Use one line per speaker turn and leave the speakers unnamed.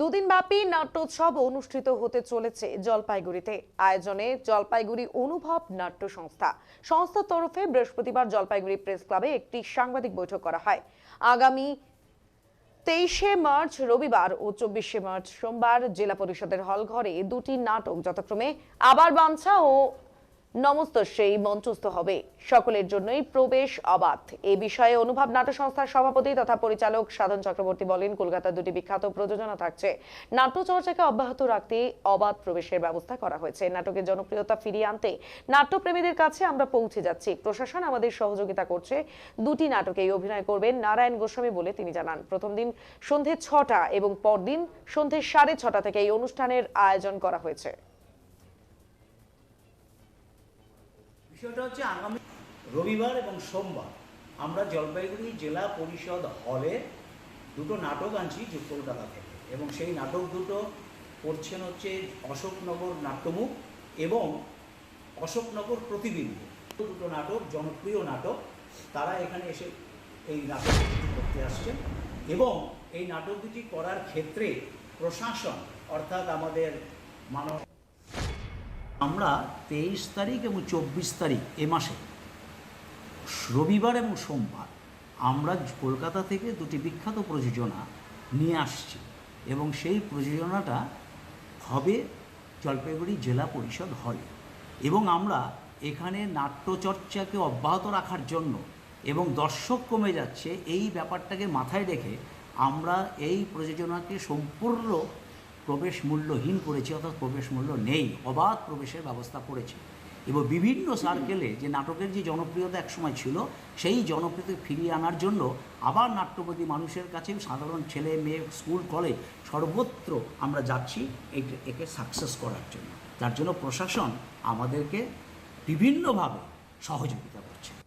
দুদিন ব্যাপী নাট্যোৎসব অনুষ্ঠিত হতে চলেছে জলপাইগুড়িতে। আয়োজনে জলপাইগুড়ি অনুভব নাট্য সংস্থা। সংস্থার তরফে বৃহস্পতিবার জলপাইগুড়ি প্রেস ক্লাবে একটি সাংবাদিক বৈঠক করা হয়। আগামী তেইশে মার্চ রবিবার ও চব্বিশে মার্চ সোমবার জেলা পরিষদের হলঘরে দুটি নাটক যথাক্রমে আবার বাঞ্ছা ও নমস্ত, সেই মঞ্চস্থ হবে। সকলের জন্যই প্রবেশ অবাধ। এই বিষয়ে অনুভব নাট্য সংস্থার সভাপতি তথা পরিচালক সাধন চক্রবর্তী বলেন, কলকাতার দুটি বিখ্যাত প্রযোজনা থাকছে। নাট্য চর্চাকে অব্যাহত রাখতে অবাধ প্রবেশের ব্যবস্থা করা হয়েছে। নাটকের জনপ্রিয়তা ফিরিয়ে আনতে নাট্যপ্রেমীদের কাছে আমরা পৌঁছে যাচ্ছি। প্রশাসন আমাদের সহযোগিতা করছে। দুটি নাটকেই অভিনয় করবেন নারায়ণ গোস্বামী বলে তিনি জানান। প্রথম দিন সন্ধে ছটা এবং পরদিন সন্ধে সাড়ে ছটা থেকে এই অনুষ্ঠানের আয়োজন করা হয়েছে।
বিষয়টা হচ্ছে আগামী রবিবার এবং সোমবার আমরা জলপাইগুড়ি জেলা পরিষদ হলে দুটো নাটক আনছি যে কলকাতা থেকে। এবং সেই নাটক দুটো করছেন হচ্ছে অশোকনগর নাট্যমুখ এবং অশোকনগর প্রতিবিম্ব। দুটো নাটক, জনপ্রিয় নাটক, তারা এখানে এসে এই নাটক দুটি করতে আসছেন এবং এই নাটক দুটি করার ক্ষেত্রে প্রশাসন, অর্থাৎ আমাদের মানব আমরা তেইশ তারিখ এবং চব্বিশ তারিখ এ মাসে, রবিবার এবং সোমবার আমরা কলকাতা থেকে দুটি বিখ্যাত প্রযোজনা নিয়ে আসছি এবং সেই প্রযোজনাটা হবে জলপাইগুড়ি জেলা পরিষদ হলে। এবং আমরা এখানে নাট্যচর্চাকে অব্যাহত রাখার জন্য এবং দর্শক কমে যাচ্ছে, এই ব্যাপারটাকে মাথায় রেখে আমরা এই প্রযোজনাকে সম্পূর্ণ প্রবেশ মূল্যহীন করেছে অর্থাৎ প্রবেশ মূল্য নেই, অবাধ প্রবেশের ব্যবস্থা করেছে। এবং বিভিন্ন সার্কেলে যে নাটকের যে জনপ্রিয়তা একসময় ছিল, সেই জনপ্রিয়তা ফিরিয়ে আনার জন্য আবার নাট্যবাদী মানুষের কাছে সাধারণ ছেলে মেয়ে স্কুল কলেজ সর্বত্র আমরা যাচ্ছি একে সাকসেস করার জন্য। তার জন্য প্রশাসন আমাদেরকে বিভিন্নভাবে সহযোগিতা করছে।